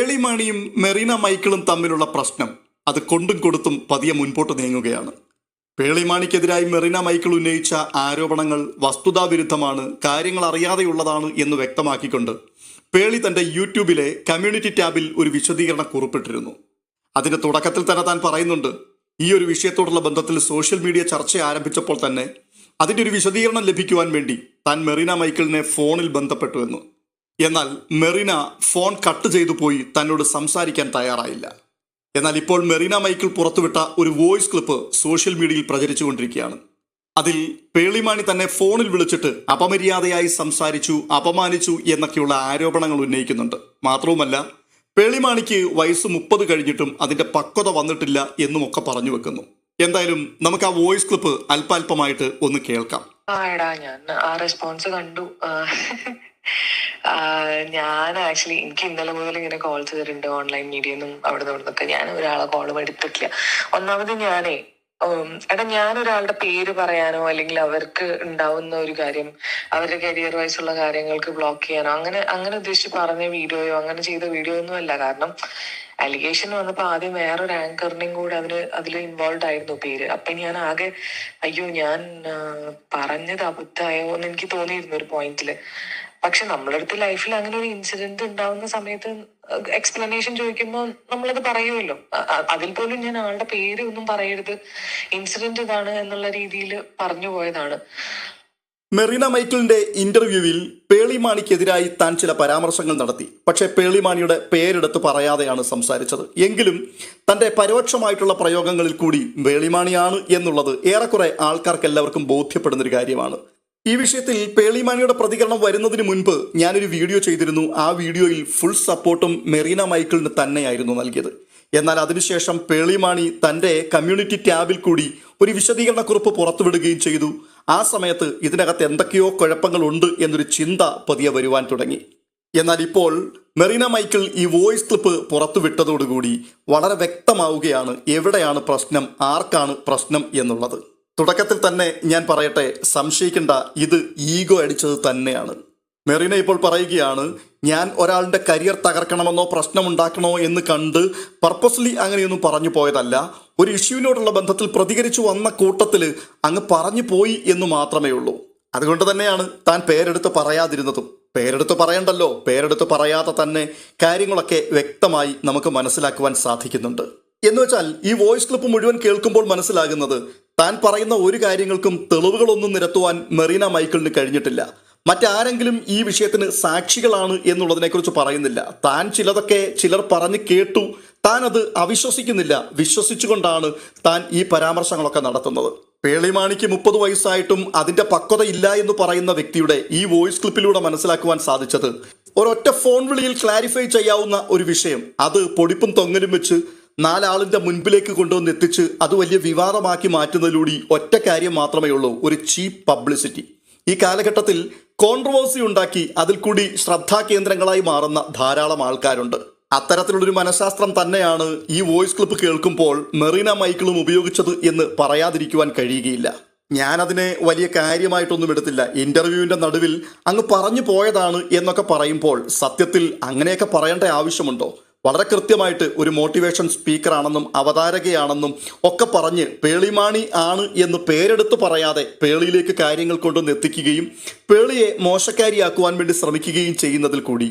പേളിമാണിയും മെറീന മൈക്കിളും തമ്മിലുള്ള പ്രശ്നം അത് കൊണ്ടും കൊടുത്തും പതിയെ മുൻപോട്ട് നീങ്ങുകയാണ്. പേളിമാണിക്കെതിരായി മെറീന മൈക്കിൾ ഉന്നയിച്ച ആരോപണങ്ങൾ വസ്തുതാവിരുദ്ധമാണ് കാര്യങ്ങൾ അറിയാതെയുള്ളതാണ് എന്ന് വ്യക്തമാക്കിക്കൊണ്ട് പേളി തന്റെ യൂട്യൂബിലെ കമ്മ്യൂണിറ്റി ടാബിൽ ഒരു വിശദീകരണ കുറിപ്പിട്ടിരുന്നു. അതിന്റെ തുടക്കത്തിൽ തന്നെ താൻ പറയുന്നുണ്ട് ഈ ഒരു വിഷയത്തോടുള്ള ബന്ധത്തിൽ സോഷ്യൽ മീഡിയ ചർച്ച ആരംഭിച്ചപ്പോൾ തന്നെ അതിന്റെ ഒരു വിശദീകരണം ലഭിക്കുവാൻ വേണ്ടി താൻ മെറീന മൈക്കിളിനെ ഫോണിൽ ബന്ധപ്പെട്ടു എന്ന്. എന്നാൽ മെറീന ഫോൺ കട്ട് ചെയ്തു പോയി തന്നോട് സംസാരിക്കാൻ തയ്യാറായില്ല. എന്നാൽ ഇപ്പോൾ മെറീന മൈക്കിൾ പുറത്തുവിട്ട ഒരു വോയിസ് ക്ലിപ്പ് സോഷ്യൽ മീഡിയയിൽ പ്രചരിച്ചുകൊണ്ടിരിക്കുകയാണ് അതിൽ പേളിമാണി തന്നെ ഫോണിൽ വിളിച്ചിട്ട് അപമര്യാദയായി സംസാരിച്ചു അപമാനിച്ചു എന്നൊക്കെയുള്ള ആരോപണങ്ങൾ ഉന്നയിക്കുന്നുണ്ട്. മാത്രവുമല്ല പേളിമാണിക്ക് വയസ്സ് മുപ്പത് കഴിഞ്ഞിട്ടും അതിന്റെ പക്വത വന്നിട്ടില്ല എന്നുമൊക്കെ പറഞ്ഞു വെക്കുന്നു. എന്തായാലും നമുക്ക് ആ വോയിസ് ക്ലിപ്പ് അല്പാൽപമായിട്ട് ഒന്ന് കേൾക്കാം. ആ എടാ ഞാൻ ആ റെസ്പോൺസ് കണ്ടു. ഞാൻ ആക്ച്വലി എനിക്ക് ഇന്നലെ മുതൽ ഇങ്ങനെ കോൾ ചെയ്തിട്ടുണ്ട് ഓൺലൈൻ മീഡിയന്നും അവിടെ നിന്ന് ഇവിടുന്നൊക്കെ ഞാൻ ഒരാളെ കോൾ എടുത്തിട്ടില്ല. ഒന്നാമത് ഞാനേ എടാ ഞാൻ ഒരാളുടെ പേര് പറയാനോ അല്ലെങ്കിൽ അവർക്ക് ഉണ്ടാവുന്ന ഒരു കാര്യം അവരുടെ കരിയർ വൈസ് ഉള്ള കാര്യങ്ങൾക്ക് ബ്ലോക്ക് ചെയ്യാനോ അങ്ങനെ അങ്ങനെ ഉദ്ദേശിച്ച് പറഞ്ഞ വീഡിയോയോ അങ്ങനെ ചെയ്ത വീഡിയോ ഒന്നും അല്ല. കാരണം അലിഗേഷൻ വന്നപ്പോ ആദ്യം വേറൊരു ആങ്കറിനെയും കൂടെ അതിന് അതിൽ ഇൻവോൾവ് ആയിരുന്നു പേര്. അപ്പൊ ഞാൻ ആകെ അയ്യോ ഞാൻ പറഞ്ഞത് അബദ്ധമായോ എന്ന് എനിക്ക് തോന്നിയിരുന്നു ഒരു പോയിന്റിൽ പക്ഷെ നമ്മളെ അടുത്ത് ലൈഫിൽ അങ്ങനെ ഒരു ഇൻസിഡന്റ് ഉണ്ടാവുന്ന സമയത്ത് എക്സ്പ്ലനേഷൻ ചോദിക്കുമ്പോൾ നമ്മളത് പറയുമല്ലോ. അതിൽ പോലും ഞാൻ ആളുടെ പേര് ഒന്നും പറയരുത്. ഇൻസിഡന്റ് ഇതാണ് എന്നുള്ള രീതിയിൽ പറഞ്ഞു പോയതാണ്. മെറീന മൈക്കിളിന്റെ ഇന്റർവ്യൂവിൽ പേളിമാണിക്കെതിരായി താൻ ചില പരാമർശങ്ങൾ നടത്തി. പക്ഷേ പേളിമാണിയുടെ പേരെടുത്ത് പറയാതെയാണ് സംസാരിച്ചത്. എങ്കിലും തന്റെ പരോക്ഷമായിട്ടുള്ള പ്രയോഗങ്ങളിൽ കൂടി പേളിമാണിയാണ് എന്നുള്ളത് ഏറെക്കുറെ ആൾക്കാർക്ക് എല്ലാവർക്കും ബോധ്യപ്പെടുന്നൊരു കാര്യമാണ്. ഈ വിഷയത്തിൽ പേളിമാനിയുടെ പ്രതികരണം വരുന്നതിന് മുൻപ് ഞാനൊരു വീഡിയോ ചെയ്തിരുന്നു. ആ വീഡിയോയിൽ ഫുൾ സപ്പോർട്ടും മെറീന മൈക്കിളിന് തന്നെയായിരുന്നു നൽകിയത്. എന്നാൽ അതിനുശേഷം പേളിമാണി തന്റെ കമ്മ്യൂണിറ്റി ടാബിൽ കൂടി ഒരു വിശദീകരണ കുറിപ്പ് പുറത്തുവിടുകയും ചെയ്തു. ആ സമയത്ത് ഇതിനകത്ത് എന്തൊക്കെയോ കുഴപ്പങ്ങളുണ്ട് എന്നൊരു ചിന്ത പതിയെ വരുവാൻ തുടങ്ങി. എന്നാൽ ഇപ്പോൾ മെറീന മൈക്കിൾ ഈ വോയിസ് ക്ലിപ്പ് പുറത്തുവിട്ടതോടുകൂടി വളരെ വ്യക്തമാവുകയാണ് എവിടെയാണ് പ്രശ്നം ആർക്കാണ് പ്രശ്നം എന്നുള്ളത്. തുടക്കത്തിൽ തന്നെ ഞാൻ പറയട്ടെ സംശയിക്കേണ്ട ഇത് ഈഗോ അടിച്ചത് തന്നെയാണ്. മെറീന ഇപ്പോൾ പറയുകയാണ് ഞാൻ ഒരാളുടെ കരിയർ തകർക്കണമെന്നോ പ്രശ്നമുണ്ടാക്കണോ എന്ന് കണ്ട് പർപ്പസ്ലി അങ്ങനെയൊന്നും പറഞ്ഞു പോയതല്ല. ഒരു ഇഷ്യൂവിനോടുള്ള ബന്ധത്തിൽ പ്രതികരിച്ചു വന്ന കൂട്ടത്തിൽ അങ്ങ് പറഞ്ഞു പോയി എന്ന് മാത്രമേ ഉള്ളൂ. അതുകൊണ്ട് തന്നെയാണ് താൻ പേരെടുത്ത് പറയാതിരുന്നതും. പേരെടുത്ത് പറയണ്ടല്ലോ പേരെടുത്ത് പറയാതെ തന്നെ കാര്യങ്ങളൊക്കെ വ്യക്തമായി നമുക്ക് മനസ്സിലാക്കുവാൻ സാധിക്കുന്നുണ്ട്. എന്ന് വെച്ചാൽ ഈ വോയിസ് ക്ലിപ്പ് മുഴുവൻ കേൾക്കുമ്പോൾ മനസ്സിലാകുന്നത് താൻ പറയുന്ന ഒരു കാര്യങ്ങൾക്കും തെളിവുകളൊന്നും നിരത്തുവാൻ മെറീന മൈക്കിളിന് കഴിഞ്ഞിട്ടില്ല. മറ്റാരെങ്കിലും ഈ വിഷയത്തിന് സാക്ഷികളാണ് എന്നുള്ളതിനെക്കുറിച്ച് പറയുന്നില്ല. താൻ ചിലതൊക്കെ ചിലർ പറഞ്ഞ് കേട്ടു. താൻ അത് അവിശ്വസിക്കുന്നില്ല. വിശ്വസിച്ചുകൊണ്ടാണ് താൻ ഈ പരാമർശങ്ങളൊക്കെ നടത്തുന്നത്. പേളിമാണിക്ക് മുപ്പത് വയസ്സായിട്ടും അതിന്റെ പക്വത ഇല്ല എന്ന് പറയുന്ന വ്യക്തിയുടെ ഈ വോയിസ് ക്ലിപ്പിലൂടെ മനസ്സിലാക്കുവാൻ സാധിച്ചത്. ഒരൊറ്റ ഫോൺ വിളിയിൽ ക്ലാരിഫൈ ചെയ്യാവുന്ന ഒരു വിഷയം. അത് പൊടിപ്പും തൊങ്ങലും വെച്ച് നാലാളിന്റെ മുൻപിലേക്ക് കൊണ്ടുവന്ന് എത്തിച്ച് അത് വലിയ വിവാദമാക്കി മാറ്റുന്നതിലൂടെ ഒറ്റ കാര്യം മാത്രമേ ഉള്ളൂ ഒരു ചീപ്പ് പബ്ലിസിറ്റി. ഈ കാലഘട്ടത്തിൽ കോൺട്രവേഴ്സി ഉണ്ടാക്കി അതിൽ കൂടി ശ്രദ്ധാകേന്ദ്രങ്ങളായി മാറുന്ന ധാരാളം ആൾക്കാരുണ്ട്. അത്തരത്തിലുള്ളൊരു മനഃശാസ്ത്രം തന്നെയാണ് ഈ വോയിസ് ക്ലിപ്പ് കേൾക്കുമ്പോൾ മെറീന മൈക്കിളും ഉപയോഗിച്ചത് എന്ന് പറയാതിരിക്കുവാൻ കഴിയുകയില്ല. ഞാനതിനെ വലിയ കാര്യമായിട്ടൊന്നും എടുത്തില്ല. ഇന്റർവ്യൂവിന്റെ നടുവിൽ അങ്ങ് പറഞ്ഞു പോയതാണ് എന്നൊക്കെ പറയുമ്പോൾ സത്യത്തിൽ അങ്ങനെയൊക്കെ പറയേണ്ട ആവശ്യമുണ്ടോ? വളരെ കൃത്യമായിട്ട് ഒരു മോട്ടിവേഷൻ സ്പീക്കറാണെന്നും അവതാരകയാണെന്നും ഒക്കെ പറഞ്ഞ് പേളിമാണി ആണ് എന്ന് പേരെടുത്ത് പറയാതെ പേളിയിലേക്ക് കാര്യങ്ങൾ കൊണ്ടുവന്ന് എത്തിക്കുകയും പേളിയെ മോശക്കാരിയാക്കുവാൻ വേണ്ടി ശ്രമിക്കുകയും ചെയ്യുന്നതിൽ കൂടി.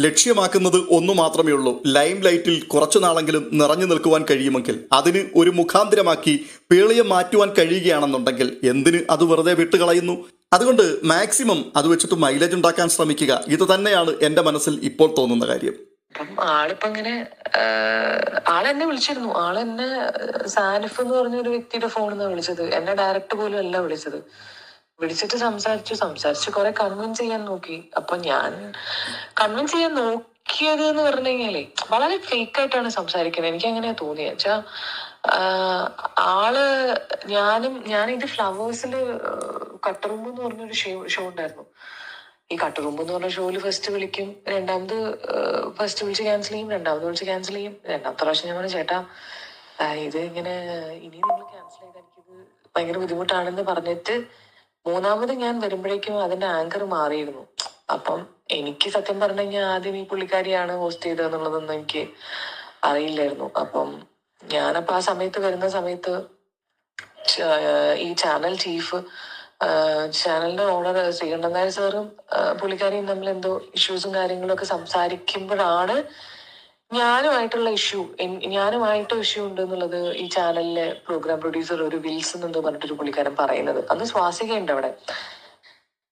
ലക്ഷ്യമാക്കുന്നത് ഒന്നു മാത്രമേ ഉള്ളൂ. ലൈം ലൈറ്റിൽ കുറച്ചു നാളെങ്കിലും നിറഞ്ഞു നിൽക്കുവാൻ കഴിയുമെങ്കിൽ അതിന് ഒരു മുഖാന്തരമാക്കി പേളിയെ മാറ്റുവാൻ കഴിയുകയാണെന്നുണ്ടെങ്കിൽ എന്തിന് അത് വെറുതെ വിട്ടുകളയുന്നു? അതുകൊണ്ട് മാക്സിമം അത് വെച്ചിട്ട് മൈലേജ് ഉണ്ടാക്കാൻ ശ്രമിക്കുക. ഇത് തന്നെയാണ് എന്റെ മനസ്സിൽ ഇപ്പോൾ തോന്നുന്ന കാര്യം. അപ്പം ആളിപ്പോ ഇങ്ങനെ ആളെന്നെ വിളിച്ചിരുന്നു. ആളെന്നെ സാനിഫ് എന്ന് പറഞ്ഞ ഒരു വ്യക്തിയുടെ ഫോണിൽ നിന്നാണ് വിളിച്ചത്. എന്നെ ഡയറക്റ്റ് പോലും അല്ല വിളിച്ചത്. വിളിച്ചിട്ട് സംസാരിച്ചു. സംസാരിച്ച് കുറെ കൺവിൻസ് ചെയ്യാൻ നോക്കി. അപ്പൊ ഞാൻ കൺവിൻസ് ചെയ്യാൻ നോക്കിയത് എന്ന് പറഞ്ഞു കഴിഞ്ഞാലേ വളരെ ഫേക്ക് ആയിട്ടാണ് സംസാരിക്കുന്നത് എനിക്ക് അങ്ങനെയാ തോന്നിയ വെച്ചാ ആൾ ഞാനും ഞാൻ ഇത് ഫ്ലവേഴ്സിൽ കട്ടറുമ്പ് എന്ന് പറഞ്ഞൊരു ഷോ ഷോ ഉണ്ടായിരുന്നു. ഈ കട്ടുറുമ്പ് എന്ന് പറഞ്ഞ ഷോയിൽ ഫസ്റ്റ് വിളിക്കും രണ്ടാമത് ഫസ്റ്റ് വിളിച്ച് ക്യാൻസൽ ചെയ്യും രണ്ടാമത് വിളിച്ച് ക്യാൻസൽ ചെയ്യും. രണ്ടാമത്തെ പ്രാവശ്യം ഞാൻ പറഞ്ഞു ചേട്ടാ ഇത് ഇങ്ങനെ ഇനി നിങ്ങൾ ക്യാൻസൽ ചെയ്താൽ എനിക്കിത് ഭയങ്കര ബുദ്ധിമുട്ടാണെന്ന് പറഞ്ഞിട്ട് മൂന്നാമത് ഞാൻ വരുമ്പോഴേക്കും അതിന്റെ ആങ്കർ മാറിയിരുന്നു. അപ്പം എനിക്ക് സത്യം പറഞ്ഞു കഴിഞ്ഞാൽ ആദ്യം ഈ പുള്ളിക്കാരിയാണ് ഹോസ്റ്റ് ചെയ്തത് എന്നുള്ളതൊന്നും എനിക്ക് അറിയില്ലായിരുന്നു. അപ്പം ഞാനപ്പോ ആ സമയത്ത് വരുന്ന സമയത്ത് ഈ ചാനൽ ചീഫ് ചാനലിന്റെ ഓണർ ശ്രീകണ്ഠൻ നായർ സാറും പുള്ളിക്കാരിയും തമ്മിൽ എന്തോ ഇഷ്യൂസും കാര്യങ്ങളും ഒക്കെ സംസാരിക്കുമ്പോഴാണ് ഞാനുമായിട്ടുള്ള ഇഷ്യൂ ഞാനുമായിട്ട് ഇഷ്യൂ ഉണ്ട് എന്നുള്ളത് ഈ ചാനലിലെ പ്രോഗ്രാം പ്രൊഡ്യൂസർ ഒരു വിൽസൺ എന്തോ പറഞ്ഞിട്ടൊരു പുള്ളിക്കാരൻ പറയുന്നത്. അന്ന് ശ്വാസികയുണ്ട് അവിടെ.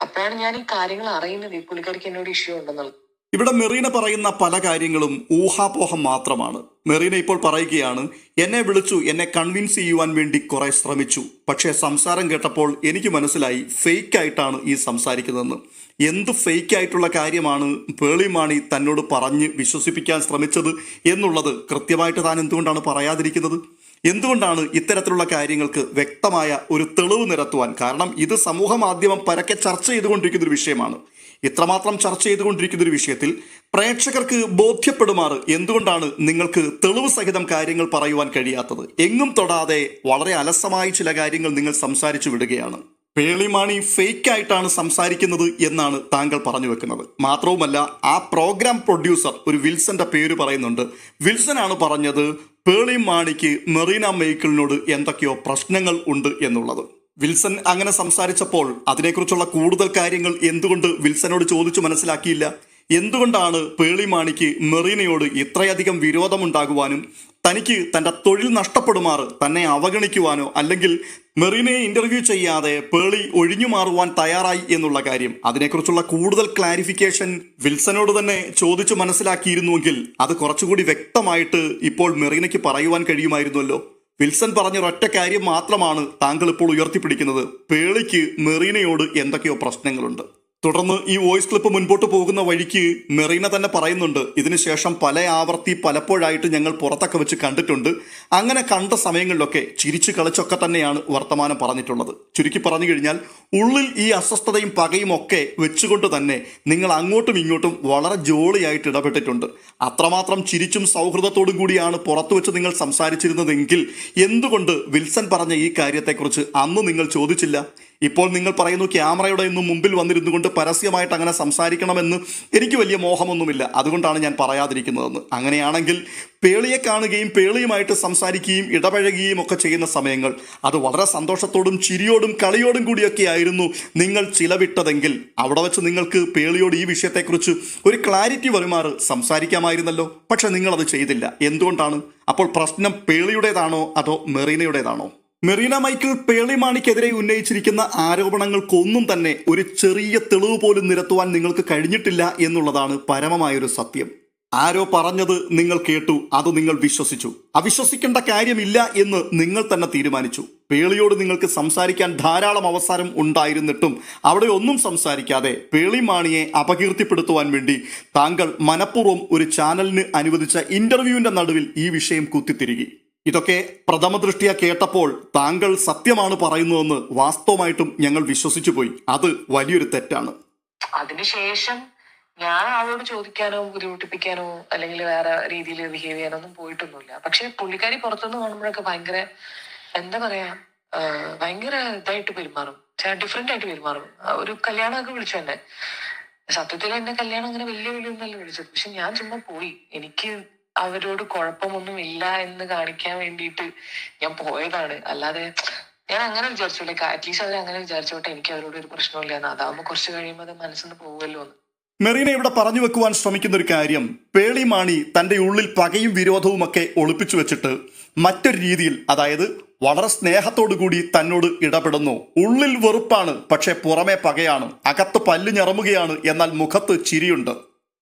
അപ്പോഴാണ് ഞാൻ ഈ കാര്യങ്ങൾ അറിയുന്നത് ഈ പുള്ളിക്കാരിക്ക് എന്നോട് ഇഷ്യൂ ഉണ്ടെന്നുള്ളത്. ഇവിടെ മെറീന പറയുന്ന പല കാര്യങ്ങളും ഊഹാപോഹം മാത്രമാണ്. മെറീന ഇപ്പോൾ പറയുകയാണ് എന്നെ വിളിച്ചു എന്നെ കൺവിൻസ് ചെയ്യുവാൻ വേണ്ടി കുറെ ശ്രമിച്ചു. പക്ഷേ സംസാരം കേട്ടപ്പോൾ എനിക്ക് മനസ്സിലായി ഫേക്ക് ആയിട്ടാണ് ഈ സംസാരിക്കുന്നതെന്ന്. എന്ത് ഫേക്ക് ആയിട്ടുള്ള കാര്യമാണ് പേളിമാണി തന്നോട് പറഞ്ഞ് വിശ്വസിപ്പിക്കാൻ ശ്രമിച്ചത് എന്നുള്ളത് കൃത്യമായിട്ട് താൻ എന്തുകൊണ്ടാണ് പറയാതിരിക്കുന്നത്? എന്തുകൊണ്ടാണ് ഇത്തരത്തിലുള്ള കാര്യങ്ങൾക്ക് വ്യക്തമായ ഒരു തെളിവ് നിരത്തുവാൻ? കാരണം ഇത് സമൂഹ മാധ്യമം പരക്കെ ചർച്ച ചെയ്തുകൊണ്ടിരിക്കുന്ന ഒരു വിഷയമാണ്. ഇത്രമാത്രം ചർച്ച ചെയ്തുകൊണ്ടിരിക്കുന്ന ഒരു വിഷയത്തിൽ പ്രേക്ഷകർക്ക് ബോധ്യപ്പെടുമാറ് എന്തുകൊണ്ടാണ് നിങ്ങൾക്ക് തെളിവ് സഹിതം കാര്യങ്ങൾ പറയുവാൻ കഴിയാത്തത്? എങ്ങും തൊടാതെ വളരെ അലസമായി ചില കാര്യങ്ങൾ നിങ്ങൾ സംസാരിച്ചു വിടുകയാണ്. പേളിമാണി ഫേക്ക് ആയിട്ടാണ് സംസാരിക്കുന്നത് എന്നാണ് താങ്കൾ പറഞ്ഞു വെക്കുന്നത്. മാത്രവുമല്ല ആ പ്രോഗ്രാം പ്രൊഡ്യൂസർ ഒരു വിൽസന്റെ പേര് പറയുന്നുണ്ട്. വിൽസൺ ആണ് പറഞ്ഞത് പേളിമാണിക്ക് മെറീന മേക്കിളിനോട് എന്തൊക്കെയോ പ്രശ്നങ്ങൾ ഉണ്ട് എന്നുള്ളത്. വിൽസൺ അങ്ങനെ സംസാരിച്ചപ്പോൾ അതിനെക്കുറിച്ചുള്ള കൂടുതൽ കാര്യങ്ങൾ എന്തുകൊണ്ട് വിൽസനോട് ചോദിച്ചു മനസ്സിലാക്കിയില്ല? എന്തുകൊണ്ടാണ് പേളി പേളിമാണിക്ക് മെറീനയോട് ഇത്രയധികം വിരോധമുണ്ടാകുവാനും തനിക്ക് തന്റെ തൊഴിൽ നഷ്ടപ്പെടുമാറ് തന്നെ അവഗണിക്കുവാനോ അല്ലെങ്കിൽ മെറീനയെ ഇന്റർവ്യൂ ചെയ്യാതെ പേളി ഒഴിഞ്ഞു മാറുവാൻ തയ്യാറായി എന്നുള്ള കാര്യം? അതിനെക്കുറിച്ചുള്ള കൂടുതൽ ക്ലാരിഫിക്കേഷൻ വിൽസനോട് തന്നെ ചോദിച്ചു മനസ്സിലാക്കിയിരുന്നുവെങ്കിൽ അത് കുറച്ചുകൂടി വ്യക്തമായിട്ട് ഇപ്പോൾ മെറീനയ്ക്ക് പറയുവാൻ കഴിയുമായിരുന്നല്ലോ. വിൽസൺ പറഞ്ഞൊരൊറ്റ കാര്യം മാത്രമാണ് താങ്കൾ ഇപ്പോൾ ഉയർത്തിപ്പിടിക്കുന്നത്. പേളിക്ക് മെറീനയോട് എന്തൊക്കെയോ പ്രശ്നങ്ങളുണ്ട്. തുടർന്ന് ഈ വോയിസ് ക്ലിപ്പ് മുൻപോട്ട് പോകുന്ന വഴിക്ക് മെറീന തന്നെ പറയുന്നുണ്ട് ഇതിനുശേഷം പല ആവർത്തി പലപ്പോഴായിട്ട് ഞങ്ങൾ പുറത്തൊക്കെ വെച്ച് കണ്ടിട്ടുണ്ട്. അങ്ങനെ കണ്ട സമയങ്ങളിലൊക്കെ ചിരിച്ചു കളിച്ചൊക്കെ തന്നെയാണ് വർത്തമാനം പറഞ്ഞിട്ടുള്ളത്. ചുരുക്കി പറഞ്ഞു കഴിഞ്ഞാൽ ഉള്ളിൽ ഈ അസ്വസ്ഥതയും പകയും ഒക്കെ വെച്ചുകൊണ്ട് തന്നെ നിങ്ങൾ അങ്ങോട്ടും ഇങ്ങോട്ടും വളരെ ജോളിയായിട്ട് ഇടപെട്ടിട്ടുണ്ട്. അത്രമാത്രം ചിരിച്ചും സൗഹൃദത്തോടും കൂടിയാണ് പുറത്തു വെച്ച് നിങ്ങൾ സംസാരിച്ചിരുന്നതെങ്കിൽ എന്തുകൊണ്ട് വിൽസൺ പറഞ്ഞ ഈ കാര്യത്തെക്കുറിച്ച് അന്ന് നിങ്ങൾ ചോദിച്ചില്ല? ഇപ്പോൾ നിങ്ങൾ പറയുന്നു ക്യാമറയുടെ ഒന്നും മുമ്പിൽ വന്നിരുന്നു കൊണ്ട് പരസ്യമായിട്ട് അങ്ങനെ സംസാരിക്കണമെന്ന് എനിക്ക് വലിയ മോഹമൊന്നുമില്ല. അതുകൊണ്ടാണ് ഞാൻ പറയാതിരിക്കുന്നതെന്ന്. അങ്ങനെയാണെങ്കിൽ പേളിയെ കാണുകയും പേളിയുമായിട്ട് സംസാരിക്കുകയും ഇടപഴകുകയും ഒക്കെ ചെയ്യുന്ന സമയങ്ങൾ അത് വളരെ സന്തോഷത്തോടും ചിരിയോടും കളിയോടും കൂടിയൊക്കെ ആയിരുന്നു നിങ്ങൾ ചിലവിട്ടതെങ്കിൽ. അവിടെ വെച്ച് നിങ്ങൾക്ക് പേളിയോട് ഈ വിഷയത്തെക്കുറിച്ച് ഒരു ക്ലാരിറ്റി വരുമാറ് സംസാരിക്കാമായിരുന്നല്ലോ. പക്ഷെ നിങ്ങളത് ചെയ്തില്ല. എന്തുകൊണ്ടാണ്? അപ്പോൾ പ്രശ്നം പേളിയുടേതാണോ അതോ മെറീനയുടേതാണോ? മെറീന മൈക്കിൾ പേളിമാണിക്കെതിരെ ഉന്നയിച്ചിരിക്കുന്ന ആരോപണങ്ങൾക്കൊന്നും തന്നെ ഒരു ചെറിയ തെളിവ് പോലും നിരത്തുവാൻ നിങ്ങൾക്ക് കഴിഞ്ഞിട്ടില്ല എന്നുള്ളതാണ് പരമമായൊരു സത്യം. ആരോ പറഞ്ഞത് നിങ്ങൾ കേട്ടു അത് നിങ്ങൾ വിശ്വസിച്ചു. അവിശ്വസിക്കേണ്ട കാര്യമില്ല എന്ന് നിങ്ങൾ തന്നെ തീരുമാനിച്ചു. പേളിയോട് നിങ്ങൾക്ക് സംസാരിക്കാൻ ധാരാളം അവസരം ഉണ്ടായിരുന്നിട്ടും അവിടെ ഒന്നും സംസാരിക്കാതെ പേളിമാണിയെ അപകീർത്തിപ്പെടുത്തുവാൻ വേണ്ടി താങ്കൾ മനഃപൂർവം ഒരു ചാനലിന് അനുവദിച്ച ഇന്റർവ്യൂവിന്റെ നടുവിൽ ഈ വിഷയം കുത്തിത്തിരുകി. ഇതൊക്കെ പ്രഥമ ദൃഷ്ടിയ കേട്ടപ്പോൾ താങ്കൾ സത്യമാണ് പറയുന്നതെന്ന് വാസ്തവമായിട്ടും ഞങ്ങൾ വിശ്വസിച്ചു പോയി. അത് വലിയൊരു തെറ്റാണ്. അതിനുശേഷം ഞാൻ ആളോട് ചോദിക്കാനോ ബുദ്ധിമുട്ടിപ്പിക്കാനോ അല്ലെങ്കിൽ വേറെ രീതിയിൽ ബിഹേവ് ചെയ്യാനോ ഒന്നും പോയിട്ടൊന്നുമില്ല. പക്ഷെ പുള്ളിക്കാരി പുറത്തുനിന്ന് കാണുമ്പോഴൊക്കെ ഭയങ്കര എന്താ പറയാ ഭയങ്കര ഇതായിട്ട് പെരുമാറും. ഡിഫറെന്റ് ആയിട്ട് പെരുമാറും. ഒരു കല്യാണമൊക്കെ വിളിച്ചു എന്നെ. സത്യത്തിൽ എന്നെ കല്യാണം അങ്ങനെ വലിയ വലിയ ഒന്നല്ല വിളിച്ചത്. പക്ഷെ ഞാൻ ചുമ്മാ പോയി. എനിക്ക് അവരോട് കുഴപ്പമൊന്നും ഇല്ല എന്ന് കാണിക്കാൻ വേണ്ടിയിട്ട് ഞാൻ പോയതാണ്. അല്ലാതെ ഞാൻ അങ്ങനെ വിചാരിച്ചോട്ടെ അറ്റ്ലീസ്റ്റ് അവർ അങ്ങനെ വിചാരിച്ചോട്ടെ. എനിക്ക് അവരോട് ഒരു പ്രശ്നമില്ല എന്ന്. അതാവുമ്പോ കുറച്ച് കഴിയുമ്പോൾ അത് മനസ്സിന് പോകുമല്ലോ എന്ന്. മെറീന ഇവിടെ പറഞ്ഞു വെക്കുവാൻ ശ്രമിക്കുന്ന ഒരു കാര്യം പേളി മാണി തന്റെ ഉള്ളിൽ പകയും വിരോധവും ഒക്കെ ഒളിപ്പിച്ചു വെച്ചിട്ട് മറ്റൊരു രീതിയിൽ അതായത് വളരെ സ്നേഹത്തോടു കൂടി തന്നോട് ഇടപെടുന്നു. ഉള്ളിൽ വെറുപ്പാണ് പക്ഷെ പുറമെ പകയാണ്. അകത്ത് പല്ല് ഞറമുകയാണ് എന്നാൽ മുഖത്ത് ചിരിയുണ്ട്.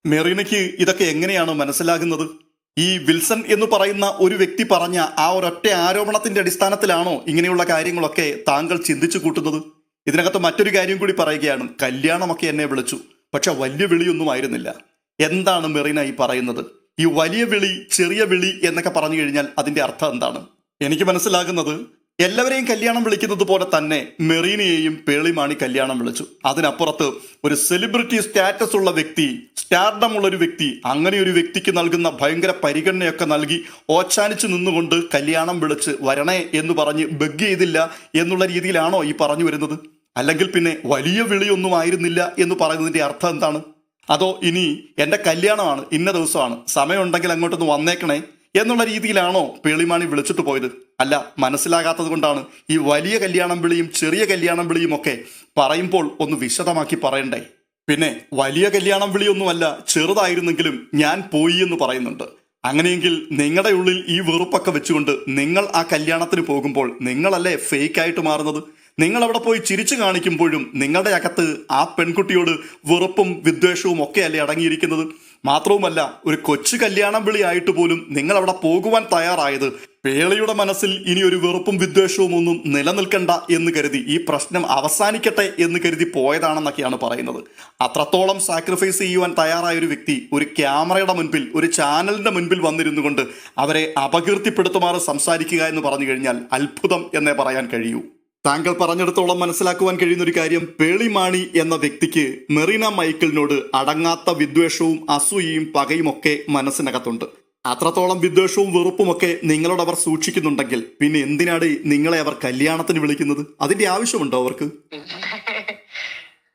മെറീനയ്ക്ക് ഇതൊക്കെ എങ്ങനെയാണ് മനസ്സിലാകുന്നത്? ഈ വിൽസൺ എന്ന് പറയുന്ന ഒരു വ്യക്തി പറഞ്ഞ ആ ഒരൊറ്റ ആരോപണത്തിന്റെ അടിസ്ഥാനത്തിലാണോ ഇങ്ങനെയുള്ള കാര്യങ്ങളൊക്കെ താങ്കൾ ചിന്തിച്ചു കൂട്ടുന്നത്? ഇതിനകത്ത് മറ്റൊരു കാര്യം കൂടി പറയുകയാണ്. കല്യാണമൊക്കെ എന്നെ വിളിച്ചു. പക്ഷെ വലിയ വിളിയൊന്നും ആയിരുന്നില്ല. എന്താണ് മെറീന ഈ പറയുന്നത്? ഈ വലിയ വിളി ചെറിയ വിളി എന്നൊക്കെ പറഞ്ഞു കഴിഞ്ഞാൽ അതിന്റെ അർത്ഥം എന്താണ്? എനിക്ക് മനസ്സിലാകുന്നത് എല്ലാവരെയും കല്യാണം വിളിക്കുന്നത് പോലെ തന്നെ മെറീനയെയും പേളിമാണി കല്യാണം വിളിച്ചു. അതിനപ്പുറത്ത് ഒരു സെലിബ്രിറ്റി സ്റ്റാറ്റസ് ഉള്ള വ്യക്തി സ്റ്റാർഡം ഉള്ള ഒരു വ്യക്തി അങ്ങനെ ഒരു വ്യക്തിക്ക് നൽകുന്ന ഭയങ്കര പരിഗണനയൊക്കെ നൽകി ഓച്ചാനിച്ച് നിന്നുകൊണ്ട് കല്യാണം വിളിച്ച് വരണേ എന്ന് പറഞ്ഞ് ബഗ് ചെയ്തില്ല എന്നുള്ള രീതിയിലാണോ ഈ പറഞ്ഞു വരുന്നത്? അല്ലെങ്കിൽ പിന്നെ വലിയ വിളിയൊന്നും ആയിരുന്നില്ല എന്ന് പറയുന്നതിന്റെ അർത്ഥം എന്താണ്? അതോ ഇനി എന്റെ കല്യാണമാണ് ഇന്ന ദിവസമാണ് സമയമുണ്ടെങ്കിൽ അങ്ങോട്ടൊന്ന് വന്നേക്കണേ എന്നുള്ള രീതിയിലാണോ പേളിമാണി വിളിച്ചിട്ട് പോയത്? അല്ല മനസ്സിലാകാത്തത് കൊണ്ടാണ് ഈ വലിയ കല്യാണം വിളിയും ചെറിയ കല്യാണം വിളിയും ഒക്കെ പറയുമ്പോൾ ഒന്ന് വിശദമാക്കി പറയണ്ടേ? പിന്നെ വലിയ കല്യാണം വിളിയൊന്നുമല്ല ചെറുതായിരുന്നെങ്കിലും ഞാൻ പോയി എന്ന് പറയുന്നുണ്ട്. അങ്ങനെയെങ്കിൽ നിങ്ങളുടെ ഉള്ളിൽ ഈ വെറുപ്പൊക്കെ വെച്ചുകൊണ്ട് നിങ്ങൾ ആ കല്യാണത്തിന് പോകുമ്പോൾ നിങ്ങളല്ലേ ഫേക്ക് ആയിട്ട് മാറുന്നത്? നിങ്ങൾ അവിടെ പോയി ചിരിച്ചു കാണിക്കുമ്പോഴും നിങ്ങളുടെ അകത്ത് ആ പെൺകുട്ടിയോട് വെറുപ്പും വിദ്വേഷവും ഒക്കെ അല്ലേ അടങ്ങിയിരിക്കുന്നത്? മാത്രവുമല്ല ഒരു കൊച്ചു കല്യാണം വിളിയായിട്ട് പോലും നിങ്ങൾ അവിടെ പോകുവാൻ തയ്യാറായത് പേളിയുടെ മനസ്സിൽ ഇനി ഒരു വെറുപ്പും വിദ്വേഷവും ഒന്നും നിലനിൽക്കണ്ട എന്ന് കരുതി ഈ പ്രശ്നം അവസാനിക്കട്ടെ എന്ന് കരുതി പോയതാണെന്നൊക്കെയാണ് പറയുന്നത്. അത്രത്തോളം സാക്രിഫൈസ് ചെയ്യുവാൻ തയ്യാറായ ഒരു വ്യക്തി ഒരു ക്യാമറയുടെ മുൻപിൽ ഒരു ചാനലിന്റെ മുൻപിൽ വന്നിരുന്നു കൊണ്ട് അവരെ അപകീർത്തിപ്പെടുത്തുമാറ് സംസാരിക്കുക എന്ന് പറഞ്ഞു കഴിഞ്ഞാൽ അത്ഭുതം എന്നേ പറയാൻ കഴിയൂ. താങ്കൾ പറഞ്ഞിടത്തോളം മനസ്സിലാക്കുവാൻ കഴിയുന്ന ഒരു കാര്യം പേളിമാണി എന്ന വ്യക്തിക്ക് മെറീന മൈക്കിളിനോട് അടങ്ങാത്ത വിദ്വേഷവും അസൂയയും പകയും ഒക്കെ മനസ്സിനകത്തുണ്ട്. അത്രത്തോളം വിദ്വേഷവും വെറുപ്പുമൊക്കെ നിങ്ങളോട് അവർ സൂക്ഷിക്കുന്നുണ്ടെങ്കിൽ പിന്നെ എന്തിനാണ് നിങ്ങളെ അവർ കല്യാണത്തിന് വിളിക്കുന്നത്? അതിന്റെ ആവശ്യമുണ്ടോ അവർക്ക്?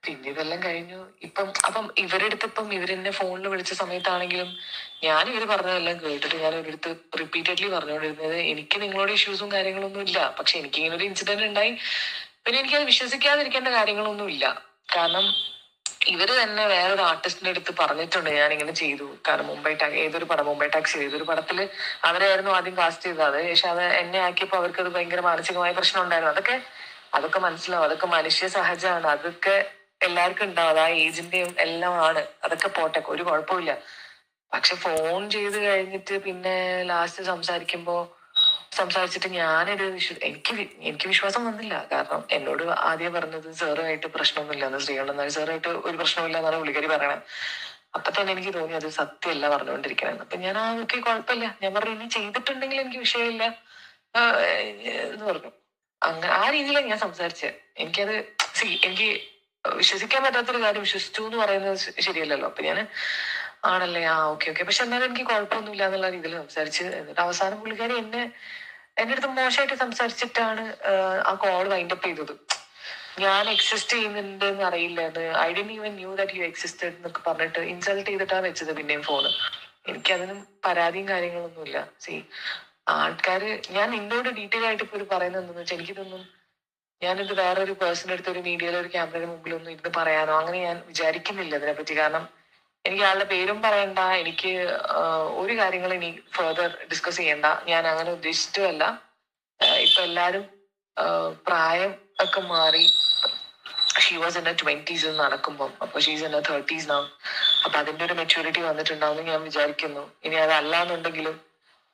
പിന്നെ ഇതെല്ലാം കഴിഞ്ഞു. ഇപ്പം അപ്പം ഇവരെടുത്ത് ഇപ്പം ഇവരെന്നെ ഫോണിൽ വിളിച്ച സമയത്താണെങ്കിലും ഞാൻ ഇവർ പറഞ്ഞതെല്ലാം കേട്ടിട്ട് ഞാൻ ഇവരെടുത്ത് റിപ്പീറ്റഡ്ലി പറഞ്ഞുകൊണ്ടിരുന്നത് എനിക്ക് നിങ്ങളോട് ഇഷ്യൂസും കാര്യങ്ങളൊന്നും ഇല്ല. പക്ഷെ എനിക്ക് ഇങ്ങനെ ഒരു ഇൻസിഡന്റ് ഉണ്ടായി. പിന്നെ എനിക്കത് വിശ്വസിക്കാതിരിക്കേണ്ട കാര്യങ്ങളൊന്നും ഇല്ല. കാരണം ഇവർ തന്നെ വേറൊരു ആർട്ടിസ്റ്റിന്റെ അടുത്ത് പറഞ്ഞിട്ടുണ്ട് ഞാൻ ഇങ്ങനെ ചെയ്തു. കാരണം മുംബൈ ടാക്സ് ഏതൊരു പടം മുംബൈ ടാക്സ് ഏതൊരു പടത്തിൽ അവരായിരുന്നു ആദ്യം കാസ്റ്റ് ചെയ്തത്. പക്ഷെ അത് എന്നെ ആക്കിയപ്പോ അവർക്ക് അത് ഭയങ്കര മാനസികമായ പ്രശ്നം ഉണ്ടായിരുന്നു അതൊക്കെ അതൊക്കെ മനസ്സിലാവും. അതൊക്കെ മനുഷ്യ സഹജമാണ്. അതൊക്കെ എല്ലാവർക്കും ഉണ്ടാവും. ആ ഏജിന്റെയും എല്ലാം ആണ്. അതൊക്കെ പോട്ടെ ഒരു കുഴപ്പമില്ല പക്ഷെ ഫോൺ ചെയ്ത് കഴിഞ്ഞിട്ട് പിന്നെ ലാസ്റ്റ് സംസാരിക്കുമ്പോ സംസാരിച്ചിട്ട് ഞാനൊരു വിശ്വ എനിക്ക് എനിക്ക് വിശ്വാസം വന്നില്ല. കാരണം എന്നോട് ആദ്യം പറഞ്ഞത് സാറുമായിട്ട് പ്രശ്നമൊന്നുമില്ല. എന്ന് ശ്രീകണ്ഠൻ സാറുമായിട്ട് ഒരു പ്രശ്നമില്ല എന്നാണ് പുള്ളിക്കാരി പറയണത് അപ്പൊ തന്നെ എനിക്ക് തോന്നി അത് സത്യമല്ല പറഞ്ഞുകൊണ്ടിരിക്കണെന്ന്. അപ്പൊ ഞാൻ ആ ഓക്കെ കുഴപ്പമില്ല. ഞാൻ പറഞ്ഞു ഇനി ചെയ്തിട്ടുണ്ടെങ്കിൽ എനിക്ക് വിഷയമില്ല. എന്ന് പറഞ്ഞു. അങ്ങനെ ആ രീതിയിലാണ് ഞാൻ സംസാരിച്ചത് എനിക്കത് സി എനിക്ക് വിശ്വസിക്കാൻ പറ്റാത്തൊരു കാര്യം വിശ്വസിച്ചു എന്ന് പറയുന്നത് ശരിയല്ലല്ലോ. അപ്പൊ ഞാൻ ആണല്ലേ? ആ ഓക്കെ ഓക്കെ. പക്ഷെ എന്നാലും എനിക്ക് കുഴപ്പമൊന്നുമില്ല എന്നുള്ള രീതിയിൽ സംസാരിച്ച് എന്നിട്ട് അവസാനം പുള്ളിക്കാരി എന്നെ എന്റെ അടുത്ത് മോശമായിട്ട് സംസാരിച്ചിട്ടാണ് ആ കോൾ വൈൻഡ് അപ്പ് ചെയ്തത്. ഞാൻ എക്സിസ്റ്റ് ചെയ്യുന്നുണ്ട് എന്ന്. അറിയില്ല I D even knew that you existed എന്നൊക്കെ പറഞ്ഞിട്ട് ഇൻസൾട്ട് ചെയ്തിട്ടാണ് വെച്ചത് പിന്നെയും ഫോണ് എനിക്കതിനും പരാതിയും കാര്യങ്ങളൊന്നുമില്ല. സി ആൾക്കാര് ഞാൻ നിന്നോട് ഡീറ്റെയിൽ ആയിട്ട് ഇപ്പൊ പറയുന്നത് എന്താണെന്ന് വെച്ചാൽ എനിക്കിതൊന്നും ഞാനിത് വേറൊരു പേഴ്സൺ അടുത്ത് ഒരു മീഡിയയിലെ ഒരു ക്യാമറയുടെ മുമ്പിൽ ഒന്നും ഇരുന്ന് പറയാനോ അങ്ങനെ ഞാൻ വിചാരിക്കുന്നില്ല ഇതിനെപ്പറ്റി കാരണം എനിക്ക് ആളുടെ പേരും പറയണ്ട എനിക്ക് ഒരു കാര്യങ്ങളും ഇനി ഫെർദർ ഡിസ്കസ് ചെയ്യണ്ട. ഞാൻ അങ്ങനെ ഉദ്ദേശിച്ചിട്ടുമല്ല. ആഹ്, ഇപ്പൊ എല്ലാരും പ്രായം ഒക്കെ മാറി. ഷീ വാസ് എന്റെ ട്വന്റീസ് നടക്കുമ്പോൾ അപ്പൊ ഷീസ് ഇൻ തേർട്ടീസ് നാം അപ്പൊ അതിന്റെ ഒരു മെച്യൂരിറ്റി വന്നിട്ടുണ്ടാവും ഞാൻ വിചാരിക്കുന്നു. ഇനി അതല്ല എന്നുണ്ടെങ്കിലും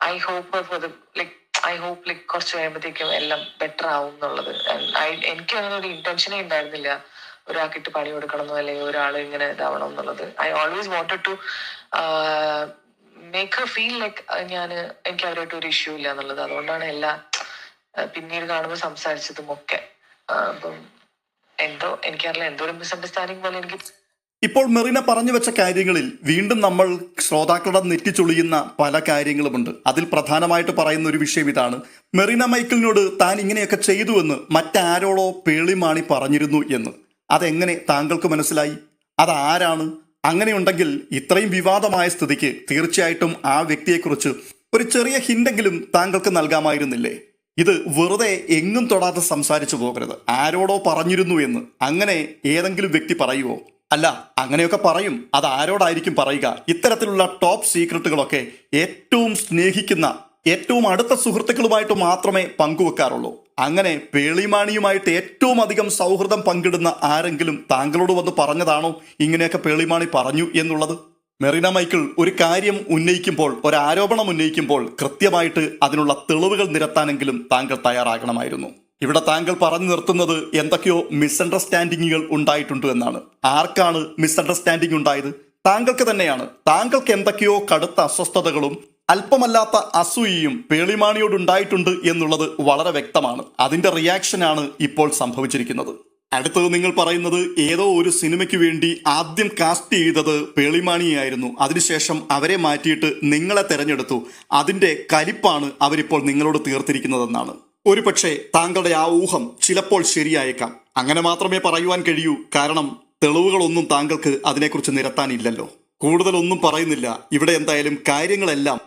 I hope for the like I hope like കുറച്ച് കഴിയുമ്പോഴത്തേക്കും എല്ലാം ബെറ്റർ ആവും എന്നുള്ളത്. എനിക്ക് അങ്ങനെ ഒരു ഇന്റൻഷനേ ഉണ്ടായിരുന്നില്ല. ഒരാൾക്കിട്ട് പണി കൊടുക്കണമെന്നോ അല്ലെങ്കിൽ ഒരാൾ ഇങ്ങനെ ഇതാവണം എന്നുള്ളത്. I always wanted to make her feel like ഞാൻ എനിക്ക് അവരായിട്ട് ഒരു ഇഷ്യൂ ഇല്ല എന്നുള്ളത്. അതുകൊണ്ടാണ് എല്ലാ പിന്നീട് കാണുമ്പോൾ സംസാരിച്ചതും ഒക്കെ അപ്പം എന്തോ എനിക്കറിയില്ല. എന്തോ ഒരു മിസ്അണ്ടർസ്റ്റാൻഡിങ് പോലെ എനിക്ക് ഇപ്പോൾ മെറീന പറഞ്ഞു വെച്ച കാര്യങ്ങളിൽ വീണ്ടും നമ്മൾ ശ്രോതാക്കളുടെ നെറ്റിച്ചൊളിയുന്ന പല കാര്യങ്ങളുമുണ്ട്. അതിൽ പ്രധാനമായിട്ട് പറയുന്ന ഒരു വിഷയം ഇതാണ്. മെറീന മൈക്കിളിനോട് താൻ ഇങ്ങനെയൊക്കെ ചെയ്തുവെന്ന് മറ്റാരോളോ പേളിമാണി പറഞ്ഞിരുന്നു എന്ന്. അതെങ്ങനെ താങ്കൾക്ക് മനസ്സിലായി? അതാരാണ്? അങ്ങനെയുണ്ടെങ്കിൽ ഇത്രയും വിവാദമായ സ്ഥിതിക്ക് തീർച്ചയായിട്ടും ആ വ്യക്തിയെക്കുറിച്ച് ഒരു ചെറിയ ഹിൻഡെങ്കിലും താങ്കൾക്ക് നൽകാമായിരുന്നില്ലേ? ഇത് വെറുതെ എങ്ങും തൊടാതെ സംസാരിച്ചു പോകരുത്. ആരോടോ പറഞ്ഞിരുന്നു എന്ന്. അങ്ങനെ ഏതെങ്കിലും വ്യക്തി പറയുമോ അല്ല അങ്ങനെയൊക്കെ പറയും. അത് ആരോടായിരിക്കും പറയുക? ഇത്തരത്തിലുള്ള ടോപ്പ് സീക്രട്ടുകളൊക്കെ ഏറ്റവും സ്നേഹിക്കുന്ന ഏറ്റവും അടുത്ത സുഹൃത്തുക്കളുമായിട്ട് മാത്രമേ പങ്കുവെക്കാറുള്ളൂ. അങ്ങനെ പേളിമാണിയുമായിട്ട് ഏറ്റവും അധികം സൗഹൃദം പങ്കിടുന്ന ആരെങ്കിലും താങ്കളോട് വന്ന് പറഞ്ഞതാണോ? ഇങ്ങനെയൊക്കെ പേളിമാണി പറഞ്ഞു എന്നുള്ളത്? മെറീന മൈക്കിൾ ഒരു കാര്യം ഉന്നയിക്കുമ്പോൾ ഒരു ആരോപണം ഉന്നയിക്കുമ്പോൾ കൃത്യമായിട്ട് അതിനുള്ള തെളിവുകൾ നിരത്താനെങ്കിലും താങ്കൾ തയ്യാറാകണമായിരുന്നു. ഇവിടെ താങ്കൾ പറഞ്ഞു നിർത്തുന്നത് എന്തൊക്കെയോ മിസ്അണ്ടർസ്റ്റാൻഡിങ്ങുകൾ ഉണ്ടായിട്ടുണ്ട് എന്നാണ്. ആർക്കാണ് മിസ്അണ്ടർസ്റ്റാൻഡിംഗ് ഉണ്ടായത്? താങ്കൾക്ക് തന്നെയാണ്. താങ്കൾക്ക് എന്തൊക്കെയോ കടുത്ത അസ്വസ്ഥതകളും അല്പമല്ലാത്ത അസൂയയും പേളിമാണിയോട് ഉണ്ടായിട്ടുണ്ട് എന്നുള്ളത് വളരെ വ്യക്തമാണ്. അതിന്റെ റിയാക്ഷനാണ് ഇപ്പോൾ സംഭവിച്ചിരിക്കുന്നത്. അടുത്തത് നിങ്ങൾ പറയുന്നത് ഏതോ ഒരു സിനിമയ്ക്ക് വേണ്ടി ആദ്യം കാസ്റ്റ് ചെയ്തത് പേളിമാണിയായിരുന്നു. അതിനുശേഷം അവരെ മാറ്റിയിട്ട് നിങ്ങളെ തെരഞ്ഞെടുത്തു. അതിന്റെ കലിപ്പാണ് അവരിപ്പോൾ നിങ്ങളോട് തീർത്തിരിക്കുന്നതെന്നാണ്. ഒരുപക്ഷെ താങ്കളുടെ ആ ഊഹം ചിലപ്പോൾ ശരിയായേക്കാം. അങ്ങനെ മാത്രമേ പറയുവാൻ കഴിയൂ. കാരണം തെളിവുകളൊന്നും താങ്കൾക്ക് അതിനെക്കുറിച്ച് നിരത്താനില്ലല്ലോ. കൂടുതലൊന്നും പറയുന്നില്ല. ഇവിടെ എന്തായാലും കാര്യങ്ങളെല്ലാം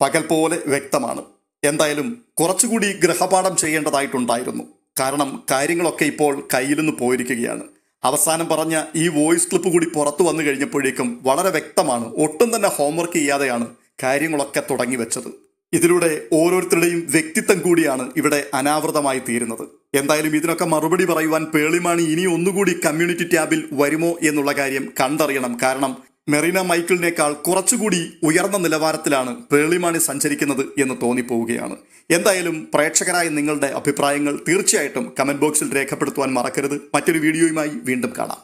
പകൽ പോലെ വ്യക്തമാണ്. എന്തായാലും കുറച്ചുകൂടി ഗ്രഹപാഠം ചെയ്യേണ്ടതായിട്ടുണ്ടായിരുന്നു. കാരണം കാര്യങ്ങളൊക്കെ ഇപ്പോൾ കയ്യിൽ നിന്ന് പോയിരിക്കുകയാണ്. അവസാനം പറഞ്ഞ ഈ വോയിസ് ക്ലിപ്പ് കൂടി പുറത്തു വന്നു കഴിഞ്ഞപ്പോഴേക്കും വളരെ വ്യക്തമാണ്. ഒട്ടും തന്നെ ഹോംവർക്ക് ചെയ്യാതെയാണ് കാര്യങ്ങളൊക്കെ തുടങ്ങി വെച്ചത്. ഇതിലൂടെ ഓരോരുത്തരുടെയും വ്യക്തിത്വം കൂടിയാണ് ഇവിടെ അനാവൃതമായി തീരുന്നത്. എന്തായാലും ഇതിനൊക്കെ മറുപടി പറയുവാൻ പേളിമാണി ഇനി ഒന്നുകൂടി കമ്മ്യൂണിറ്റി ടാബിൽ വരുമോ എന്നുള്ള കാര്യം കണ്ടറിയണം. കാരണം മെറീന മൈക്കിളിനേക്കാൾ കുറച്ചുകൂടി ഉയർന്ന നിലവാരത്തിലാണ് പേളിമാണി സഞ്ചരിക്കുന്നത് എന്ന് തോന്നിപ്പോവുകയാണ്. എന്തായാലും പ്രേക്ഷകരായ നിങ്ങളുടെ അഭിപ്രായങ്ങൾ തീർച്ചയായിട്ടും കമന്റ് ബോക്സിൽ രേഖപ്പെടുത്തുവാൻ മറക്കരുത്. മറ്റൊരു വീഡിയോയുമായി വീണ്ടും കാണാം.